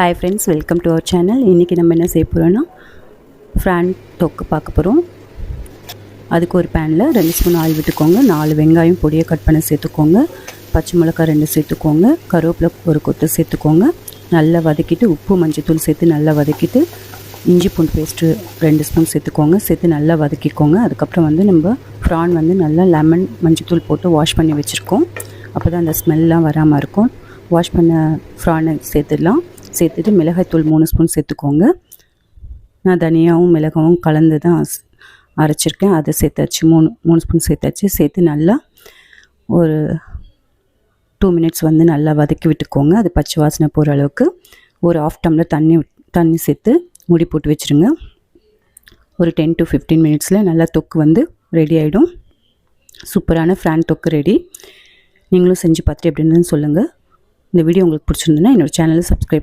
Hi friends welcome to our channel இன்றைக்கி நம்ம என்ன செய்ய போகிறோன்னா ஃப்ரான் தொக்கு பார்க்க போகிறோம் அதுக்கு ஒரு பேனில் ரெண்டு ஸ்பூன் ஆயில் விட்டுக்கோங்க. நாலு வெங்காயம் பொடியை கட் பண்ண சேர்த்துக்கோங்க. பச்சை மிளகாய் ரெண்டு சேர்த்துக்கோங்க. கருவேப்பிலை ஒரு கொத்து சேர்த்துக்கோங்க. நல்லா வதக்கிட்டு உப்பு மஞ்சத்தூள் சேர்த்து நல்லா வதக்கிட்டு இஞ்சி பூண்டு பேஸ்ட்டு ரெண்டு ஸ்பூன் சேர்த்துக்கோங்க. சேர்த்து நல்லா வதக்கிக்கோங்க. அதுக்கப்புறம் வந்து நம்ம ஃப்ரான் வந்து நல்லா லெமன் மஞ்சத்தூள் போட்டு வாஷ் பண்ணி வச்சுருக்கோம். அப்போ தான் அந்த ஸ்மெல்லாம் வராமல் இருக்கும். வாஷ் பண்ண ஃப்ரானை சேர்த்துடலாம். சேர்த்துட்டு மிளகாய்த்தூள் மூணு ஸ்பூன் சேர்த்துக்கோங்க. நான் தனியாகவும் மிளகாவும் கலந்து தான் அரைச்சிருக்கேன். அதை சேர்த்தாச்சு. மூணு மூணு ஸ்பூன் சேர்த்தாச்சு. சேர்த்து நல்லா ஒரு டூ மினிட்ஸ் வந்து நல்லா வதக்கி விட்டுக்கோங்க. அது பச்சை வாசனை போகிற அளவுக்கு. ஒரு ஆஃப் டம்ளர் தண்ணி தண்ணி சேர்த்து மூடி போட்டு வச்சுருங்க. ஒரு டென் டு ஃபிஃப்டீன் மினிட்ஸில் நல்லா தொக்கு வந்து ரெடி ஆகிடும் சூப்பரான ஃப்ரான் தொக்கு ரெடி நீங்களும் செஞ்சு பார்த்துட்டு எப்படின்னு சொல்லுங்கள் இந்த வீடியோ உங்களுக்கு பிடிச்சிருந்துன்னா என்னோடய சேனலை சப்ஸ்கிரைப்